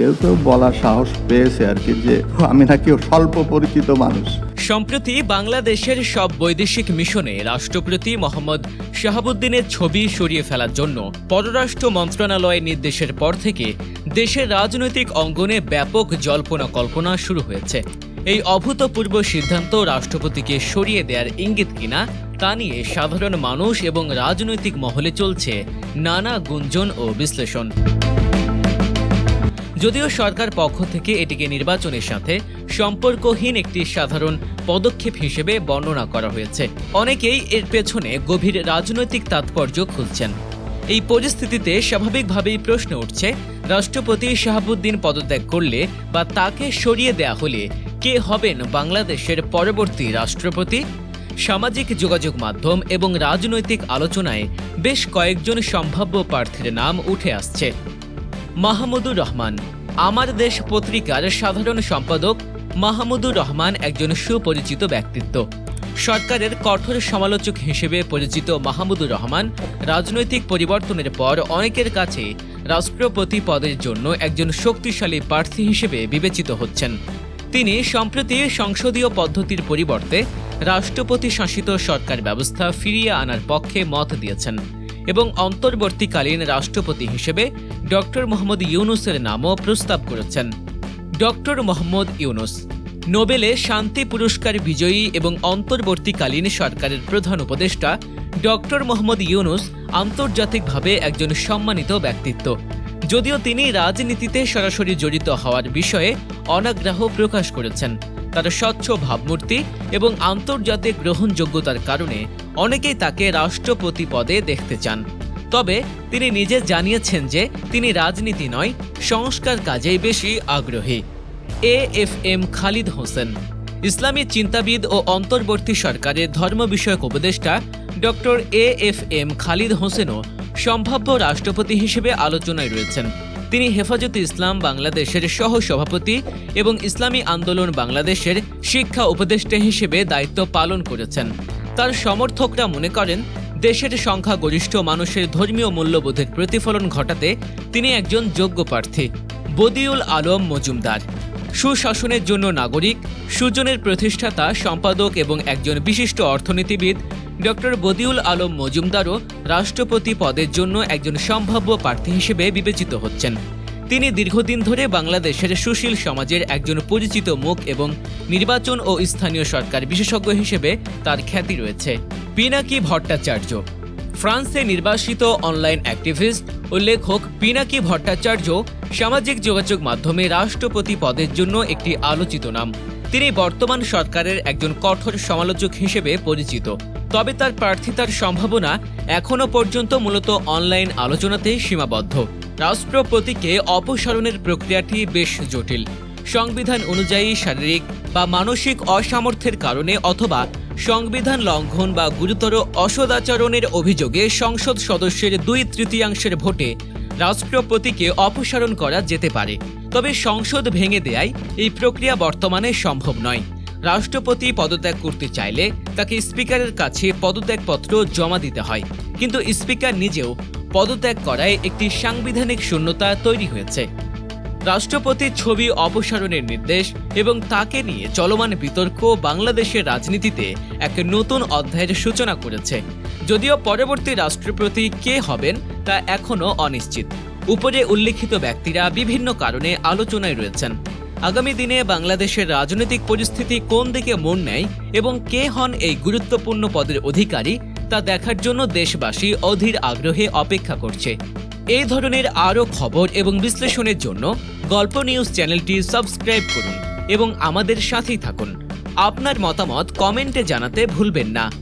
কেউ বলার সাহস পেয়েছে আর কি যে আমি নাকি স্বল্প পরিচিত মানুষ। সম্প্রতি বাংলাদেশের সব বৈদেশিক মিশনে রাষ্ট্রপতি মোহাম্মদ শাহাবুদ্দিনের ছবি সরিয়ে ফেলার জন্য পররাষ্ট্র মন্ত্রণালয়ের নির্দেশের পর থেকে দেশের রাজনৈতিক অঙ্গনে ব্যাপক জল্পনা কল্পনা শুরু হয়েছে। এই অভূতপূর্ব সিদ্ধান্ত রাষ্ট্রপতিকে সরিয়ে দেওয়ার ইঙ্গিত কিনা তা নিয়ে সাধারণ মানুষ এবং রাজনৈতিক মহলে চলছে নানা গুঞ্জন ও বিশ্লেষণ। যদিও সরকার পক্ষ থেকে এটিকে নির্বাচনের সাথে সম্পর্কহীন একটি সাধারণ পদক্ষেপ হিসেবে বর্ণনা করা হয়েছে। অনেকেই এর পেছনে গভীর রাজনৈতিক তাৎপর্য খুঁজছেন। এই পরিস্থিতিতে স্বাভাবিকভাবেই প্রশ্ন উঠছে, রাষ্ট্রপতি শাহাবুদ্দিন পদত্যাগ করলে বা তাকে সরিয়ে দেয়া হলে কে হবেন বাংলাদেশের পরবর্তী রাষ্ট্রপতি? সামাজিক যোগাযোগ মাধ্যম এবং রাজনৈতিক আলোচনায় বেশ কয়েকজন সম্ভাব্য প্রার্থীর নাম উঠে আসছে। মাহমুদুর রহমান। আমার দেশ পত্রিকার সাধারণ সম্পাদক মাহমুদুর রহমান একজন সুপরিচিত ব্যক্তিত্ব। সরকারের কঠোর সমালোচক হিসেবে পরিচিত মাহমুদুর রহমান রাজনৈতিক পরিবর্তনের পর অনেকের কাছে রাষ্ট্রপতি পদের জন্য একজন শক্তিশালী প্রার্থী হিসেবে বিবেচিত হচ্ছেন। তিনি সম্প্রতি সংসদীয় পদ্ধতির পরিবর্তে রাষ্ট্রপতি শাসিত সরকার ব্যবস্থা ফিরিয়ে আনার পক্ষে মত দিয়েছেন এবং অন্তর্বর্তীকালীন রাষ্ট্রপতি হিসেবে ডক্টর মোহাম্মদ ইউনুসের নামও প্রস্তাব করেছেন। ডক্টর মোহাম্মদ ইউনুস, নোবেলে শান্তি পুরস্কার বিজয়ী এবং অন্তর্বর্তীকালীন সরকারের প্রধান উপদেষ্টা, ডক্টর মোহাম্মদ ইউনুস আন্তর্জাতিকভাবে একজন সম্মানিত ব্যক্তিত্ব। যদিও তিনি রাজনীতিতে সরাসরি জড়িত হওয়ার বিষয়ে অনাগ্রহ প্রকাশ করেছেন। তার স্বচ্ছ ভাবমূর্তি এবং আন্তর্জাতিক গ্রহণযোগ্যতার কারণে অনেকেই তাকে রাষ্ট্রপতি পদে দেখতে চান। তবে তিনি নিজে জানিয়েছেন যে তিনি রাজনীতি নয়, সংস্কার কাজেই বেশি আগ্রহী। A F M Khalid Hossain, ইসলামী চিন্তাবিদ ও অন্তর্বর্তী সরকারের ধর্ম বিষয়ক উপদেষ্টা doctor A F M Khalid হোসেনও সম্ভাব্য রাষ্ট্রপতি হিসেবে আলোচনায় রয়েছেন। তিনি হেফাজতে ইসলাম বাংলাদেশের সহ সভাপতি এবং ইসলামী আন্দোলন বাংলাদেশের শিক্ষা উপদেষ্টা হিসেবে দায়িত্ব পালন করেছেন। তার সমর্থকরা মনে করেন দেশের সংখ্যাগরিষ্ঠ মানুষের ধর্মীয় মূল্যবোধের প্রতিফলন ঘটাতে তিনি একজন যোগ্য প্রার্থী, বদিউল আলম মজুমদার। সুশাসনের জন্য নাগরিক, সুজনের প্রতিষ্ঠাতা, সম্পাদক এবং একজন বিশিষ্ট অর্থনীতিবিদ ডক্টর বদিউল আলম মজুমদারও রাষ্ট্রপতি পদের জন্য একজন সম্ভাব্য প্রার্থী হিসেবে বিবেচিত হচ্ছেন। তিনি দীর্ঘদিন ধরে বাংলাদেশের সুশীল সমাজের একজন পরিচিত মুখ এবং নির্বাচন ও স্থানীয় সরকার বিশেষজ্ঞ হিসেবে তার খ্যাতি রয়েছে। পিনাকি ভট্টাচার্য। ফ্রান্সে নির্বাসিত অনলাইন অ্যাক্টিভিস্ট ও লেখক পিনাকি ভট্টাচার্য সামাজিক যোগাযোগ মাধ্যমে রাষ্ট্রপতি পদের জন্য একটি আলোচিত নাম। তিনি বর্তমান সরকারের একজন কঠোর সমালোচক হিসেবে পরিচিত। তবে তার প্রার্থিতার সম্ভাবনা এখনও পর্যন্ত মূলত অনলাইন আলোচনাতেই সীমাবদ্ধ। রাষ্ট্রপতিকে অপসারণের প্রক্রিয়াটি বেশ জটিল। সংবিধান অনুযায়ী শারীরিক বা মানসিক অসামর্থ্যের কারণে অথবা সংবিধান লঙ্ঘন বা গুরুতর অসদাচরণের অভিযোগে সংসদ সদস্যের দুই তৃতীয়াংশের ভোটে রাষ্ট্রপতিকে অপসারণ করা যেতে পারে। তবে সংসদ ভেঙে দেয়ায় এই প্রক্রিয়া বর্তমানে সম্ভব নয়। রাষ্ট্রপতি পদত্যাগ করতে চাইলে তাকে স্পিকারের কাছে পদত্যাগপত্র জমা দিতে হয়। কিন্তু স্পিকার নিজেও পদত্যাগ করায় একটি সাংবিধানিক শূন্যতা তৈরি হয়েছে। রাষ্ট্রপতির ছবি অপসারণের নির্দেশ এবং তাকে নিয়ে চলমান বিতর্ক বাংলাদেশের রাজনীতিতে এক নতুন অধ্যায়ের সূচনা করেছে। যদিও পরবর্তী রাষ্ট্রপতি কে হবেন তা এখনও অনিশ্চিত। উপরে উল্লেখিত ব্যক্তিরা বিভিন্ন কারণে আলোচনায় রয়েছেন। আগামী দিনে বাংলাদেশের রাজনৈতিক পরিস্থিতি কোন দিকে মন নেয় এবং কে হন এই গুরুত্বপূর্ণ পদের অধিকারী, তা দেখার জন্য দেশবাসী অধীর আগ্রহে অপেক্ষা করছে। এই ধরনের আরও খবর এবং বিশ্লেষণের জন্য গল্প নিউজ চ্যানেলটি সাবস্ক্রাইব করুন এবং আমাদের সাথেই থাকুন। আপনার মতামত কমেন্টে জানাতে ভুলবেন না।